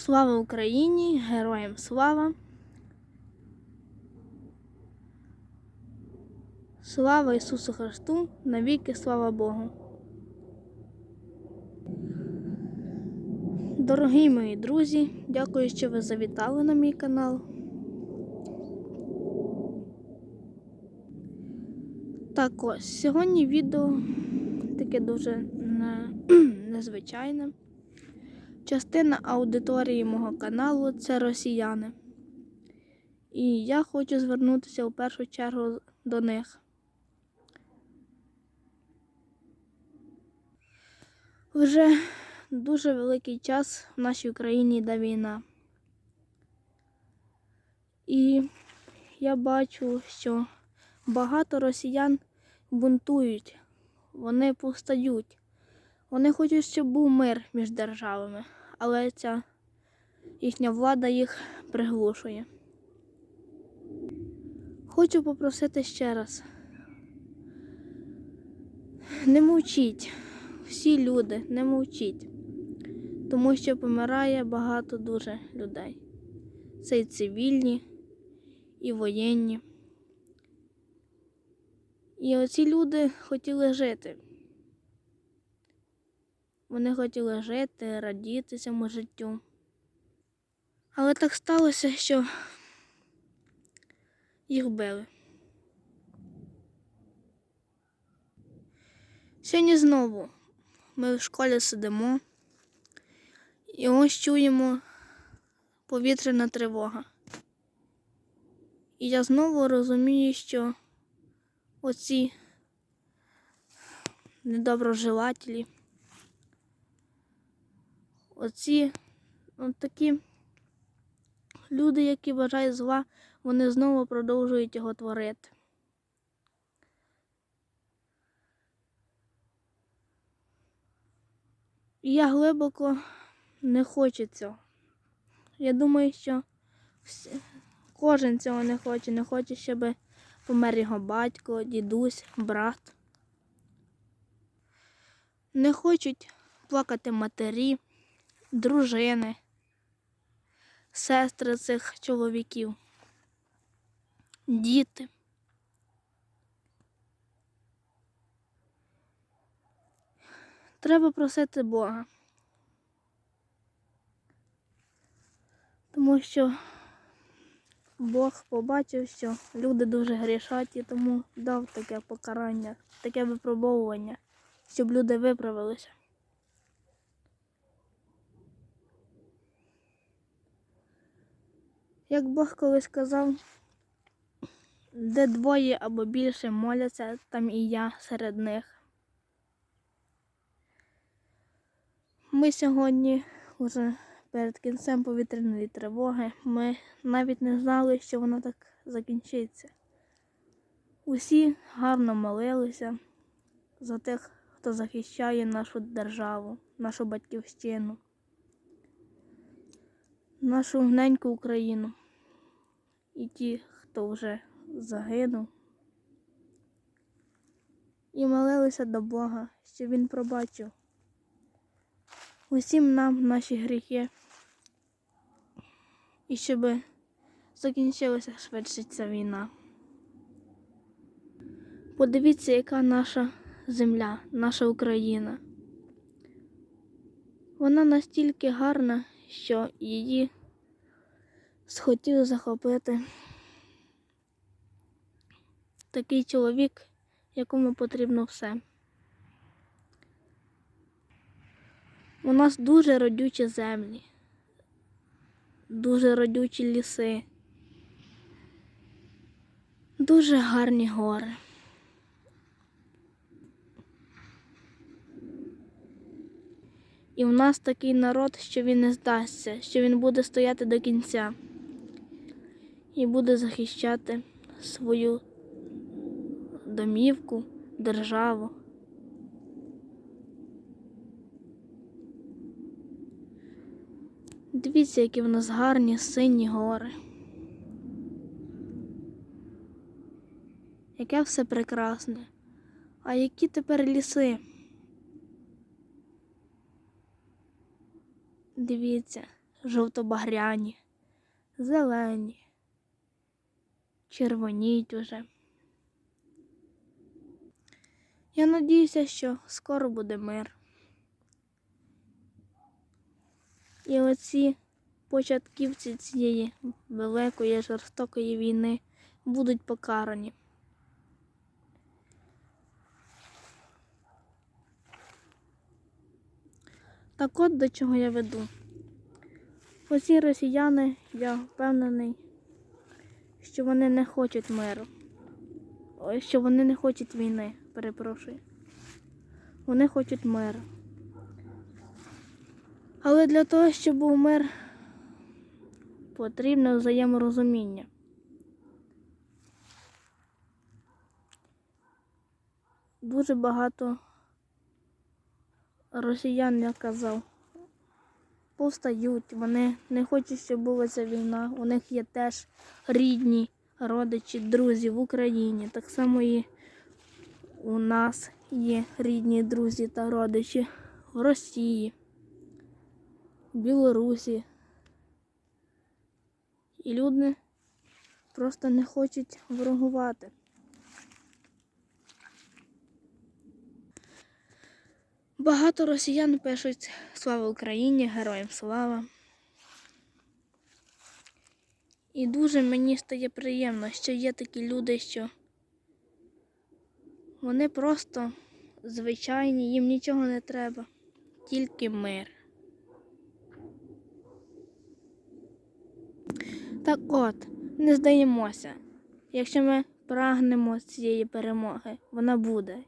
Слава Україні! Героям слава! Слава Ісусу Христу! Навіки слава Богу! Дорогі мої друзі, дякую, що ви завітали на мій канал. Так ось, сьогодні відео таке дуже не- незвичайне. Частина аудиторії мого каналу це росіяни. І я хочу звернутися у першу чергу до них. Вже дуже великий час в нашій Україні йде війна. І я бачу, що багато росіян бунтують, вони повстають. Вони хочуть, щоб був мир між державами, але ця їхня влада їх приглушує. Хочу попросити ще раз. Не мовчіть, всі люди, не мовчіть, тому що помирає багато дуже людей. Це і цивільні, і воєнні. І оці люди хотіли жити. Вони хотіли жити, радіти цьому життю. Але так сталося, що їх били. Сьогодні знову ми в школі сидимо і ось чуємо повітряна тривога. І я знову розумію, що оці недоброжелателі, оці от такі люди, які бажають зла, вони знову продовжують його творити. Я глибоко не хочу цього. Я думаю, що всі, кожен цього не хоче, не хоче, щоб помер його батько, дідусь, брат. Не хочуть плакати матері, дружини, сестри цих чоловіків, діти. Треба просити Бога. Тому що Бог побачив, що люди дуже грішать і тому дав таке покарання, таке випробовування, щоб люди виправилися. Як Бог колись сказав, де двоє або більше моляться, там і я серед них. Ми сьогодні, уже перед кінцем повітряної тривоги, ми навіть не знали, що воно так закінчиться. Усі гарно молилися за тих, хто захищає нашу державу, нашу батьківщину, нашу неньку Україну і ті, хто вже загинув. І молилися до Бога, щоб Він пробачив усім нам наші гріхи. І щоб закінчилася швидше ця війна. Подивіться, яка наша земля, наша Україна. Вона настільки гарна, що її схотів захопити такий чоловік, якому потрібно все. У нас дуже родючі землі, дуже родючі ліси, дуже гарні гори. І в нас такий народ, що він не здасться, що він буде стояти до кінця і буде захищати свою домівку, державу. Дивіться, які в нас гарні сині гори. Яке все прекрасне. А які тепер ліси? Дивіться, жовто-багряні, зелені, червоніють уже. Я надіюся, що скоро буде мир. І оці початківці цієї великої жорстокої війни будуть покарані. Так от до чого я веду. Оці росіяни, я впевнений, що вони не хочуть миру. Що вони не хочуть війни, перепрошую. Вони хочуть миру. Але для того, щоб був мир, потрібне взаєморозуміння. Дуже багато росіян, я казав, повстають, вони не хочуть, щоб була ця війна. У них є теж рідні, родичі, друзі в Україні. Так само і у нас є рідні друзі та родичі в Росії, в Білорусі. І люди просто не хочуть ворогувати. Багато росіян пишуть Слава Україні, героям слава. І дуже мені стає приємно, що є такі люди, що вони просто звичайні, їм нічого не треба, тільки мир. Так от, не здаємося. Якщо ми прагнемо цієї перемоги, вона буде.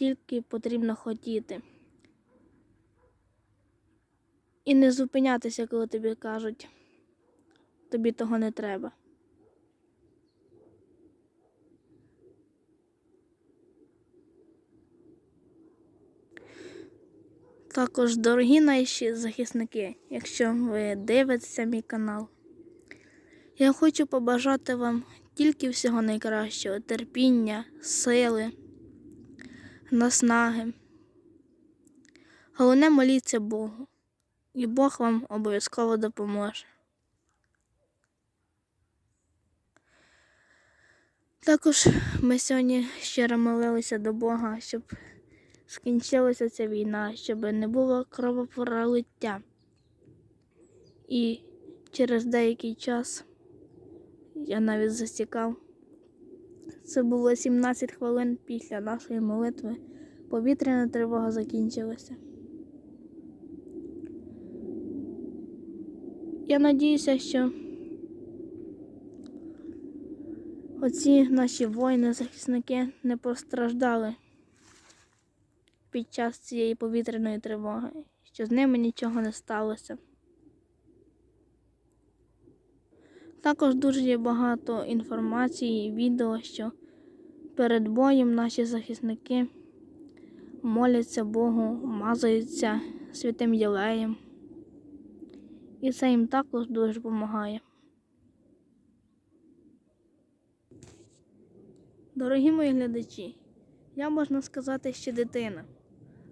Тільки потрібно хотіти. І не зупинятися, коли тобі кажуть, тобі того не треба. Також, дорогі наші захисники, якщо ви дивитеся мій канал, я хочу побажати вам тільки всього найкращого, терпіння, сили, наснаги. Головне моліться Богу, і Бог вам обов'язково допоможе. Також ми сьогодні щиро молилися до Бога, щоб скінчилася ця війна, щоб не було кровопролиття. І через деякий час я навіть засікав. Це було 17 хвилин після нашої молитви. Повітряна тривога закінчилася. Я надіюся, що оці наші воїни-захисники не постраждали під час цієї повітряної тривоги, що з ними нічого не сталося. Також дуже є багато інформації відео, що перед боєм наші захисники моляться Богу, мазаються святим Єлеєм. І це їм також дуже допомагає. Дорогі мої глядачі, я можна сказати ще дитина,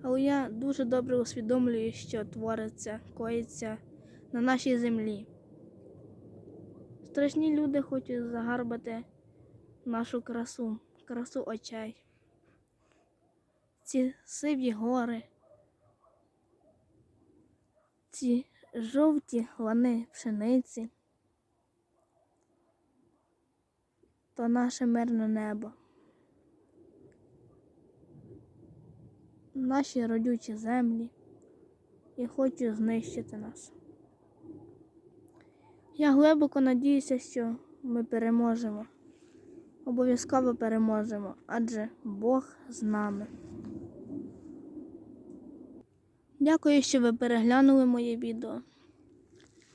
але я дуже добре усвідомлюю, що твориться, коїться на нашій землі. Страшні люди хочуть загарбати нашу красу, красу очей. Ці сиві гори, ці жовті лани пшениці, то наше мирне небо. Наші родючі землі і хочуть знищити нас. Я глибоко надіюся, що ми переможемо. Обов'язково переможемо, адже Бог з нами. Дякую, що ви переглянули моє відео.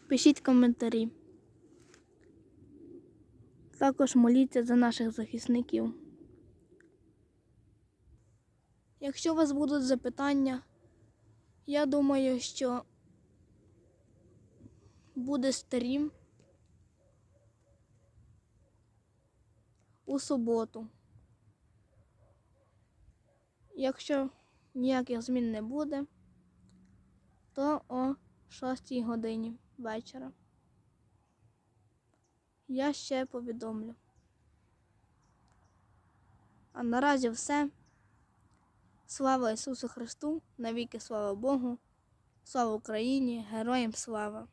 Пишіть коментарі. Також моліться за наших захисників. Якщо у вас будуть запитання, я думаю, що буде стрім у суботу. Якщо ніяких змін не буде, то о 6 годині вечора. Я ще повідомлю. А наразі все. Слава Ісусу Христу, навіки слава Богу, слава Україні, героям слава!